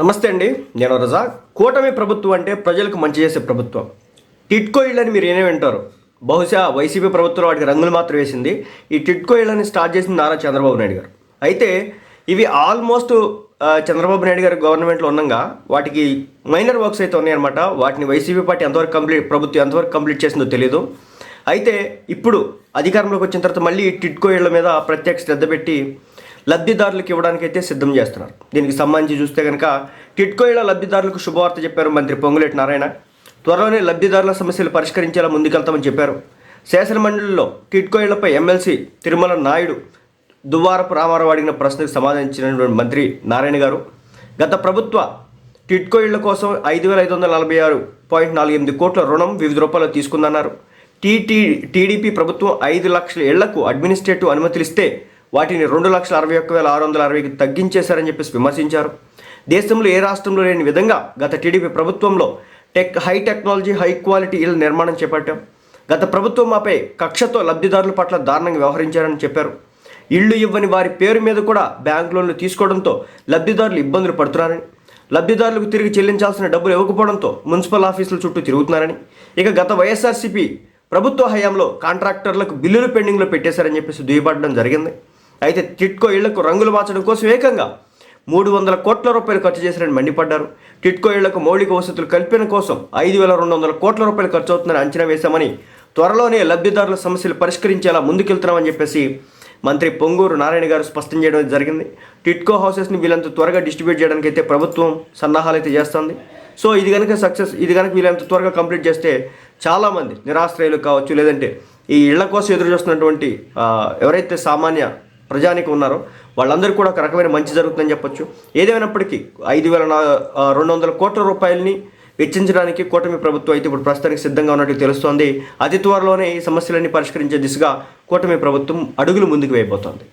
నమస్తే అండి నేను రజా. కూటమి ప్రభుత్వం అంటే ప్రజలకు మంచి చేసే ప్రభుత్వం. టిట్కో ఇళ్ళని మీరు ఏనే వింటారు? బహుశా వైసీపీ ప్రభుత్వం వాటికి రంగులు మాత్రం వేసింది. ఈ టిట్కో ఇళ్ళని స్టార్ట్ చేసింది నారా చంద్రబాబు నాయుడు గారు. అయితే ఇవి ఆల్మోస్ట్ చంద్రబాబు నాయుడు గారు గవర్నమెంట్లో ఉండగా వాటికి మైనర్ వర్క్స్ అయితే ఉన్నాయన్నమాట. వాటిని వైసీపీ పార్టీ ఎంతవరకు కంప్లీట్ ప్రభుత్వం ఎంతవరకు కంప్లీట్ చేసిందో తెలియదు అయితే ఇప్పుడు అధికారంలోకి వచ్చిన తర్వాత మళ్ళీ ఈ టిట్కో ఇళ్ళ మీద ప్రత్యేక శ్రద్ధ పెట్టి లబ్ధిదారులకు ఇవ్వడానికి అయితే సిద్ధం చేస్తున్నారు. దీనికి సంబంధించి చూస్తే కనుక టిట్కోయిలో లబ్ధిదారులకు శుభవార్త చెప్పారు మంత్రి పొంగులేటి నారాయణ. త్వరలోనే లబ్ధిదారుల సమస్యలు పరిష్కరించేలా ముందుకెళ్తామని చెప్పారు. శాసనమండలిలో టిట్కోయిలపై ఎమ్మెల్సీ తిరుమల నాయుడు దువ్వారపు రామారావు అడిగిన ప్రశ్నకు సమాధానించినటువంటి మంత్రి నారాయణ గారు గత ప్రభుత్వ టిట్కో ఇళ్ళ కోసం ఐదు వేల ఐదు వందల నలభై ఆరు పాయింట్ నాలుగు ఎనిమిది కోట్ల రుణం వివిధ రూపాయలు తీసుకుందన్నారు. టీటీ టీడీపీ ప్రభుత్వం ఐదు లక్షల ఇళ్ళకు అడ్మినిస్ట్రేటివ్ అనుమతులు ఇస్తే వాటిని రెండు లక్షల అరవై ఒక్క వేల ఆరు వందల అరవైకి తగ్గించేశారని చెప్పేసి విమర్శించారు. దేశంలో ఏ రాష్ట్రంలో లేని విధంగా గత టీడీపీ ప్రభుత్వంలో tech high technology high quality ఇళ్ళ నిర్మాణం చేపట్టాం. గత ప్రభుత్వం మాపై కక్షతో లబ్ధిదారుల పట్ల దారుణంగా వ్యవహరించారని చెప్పారు. ఇళ్ళు ఇవ్వని వారి పేరు మీద కూడా బ్యాంక్ లోన్లు తీసుకోవడంతో లబ్ధిదారులు ఇబ్బందులు పడుతున్నారని లబ్ధిదారులకు తిరిగి చెల్లించాల్సిన డబ్బులు ఇవ్వకపోవడంతో మున్సిపల్ ఆఫీసుల చుట్టూ తిరుగుతున్నారని ఇక గత వైఎస్ఆర్సీపీ ప్రభుత్వ హయాంలో కాంట్రాక్టర్లకు బిల్లులు పెండింగ్లో పెట్టేశారని చెప్పేసి దుయ్యబడడం జరిగింది. అయితే టిట్కో ఇళ్ళకు రంగులు మార్చడం కోసం ఏకంగా మూడు వందల కోట్ల రూపాయలు ఖర్చు చేశారని మండిపడ్డారు. టిట్కో ఇళ్ళకు మౌలిక వసతులు కల్పన కోసం ఐదు వేల రెండు వందల కోట్ల రూపాయలు ఖర్చు అవుతుందని అంచనా వేశామని త్వరలోనే లబ్ధిదారుల సమస్యలు పరిష్కరించేలా ముందుకెళ్తున్నామని చెప్పేసి మంత్రి పొంగూరు నారాయణ గారు స్పష్టం చేయడం జరిగింది. టిట్కో హౌసెస్ని వీళ్ళంత త్వరగా డిస్ట్రిబ్యూట్ చేయడానికి అయితే ప్రభుత్వం సన్నాహాలు అయితే చేస్తుంది. సో ఇది కనుక సక్సెస్ ఇది కనుక వీళ్ళంత త్వరగా కంప్లీట్ చేస్తే చాలామంది నిరాశ్రయులు కావచ్చు లేదంటే ఈ ఇళ్ళ కోసం ఎదురు చూస్తున్నటువంటి ఎవరైతే సామాన్య ప్రజానికి ఉన్నారో. వాళ్ళందరికీ కూడా ఒక రకమైన మంచి జరుగుతుందని చెప్పొచ్చు. ఏదేమైనప్పటికీ ఐదు వేల రెండు వందల కోట్ల రూపాయలని వెచ్చించడానికి కూటమి ప్రభుత్వం అయితే ఇప్పుడు ప్రస్తుతానికి సిద్ధంగా ఉన్నట్టు తెలుస్తోంది. అతి త్వరలోనే ఈ సమస్యలన్నీ పరిష్కరించే దిశగా కూటమి ప్రభుత్వం అడుగులు ముందుకు వేయబోతోంది.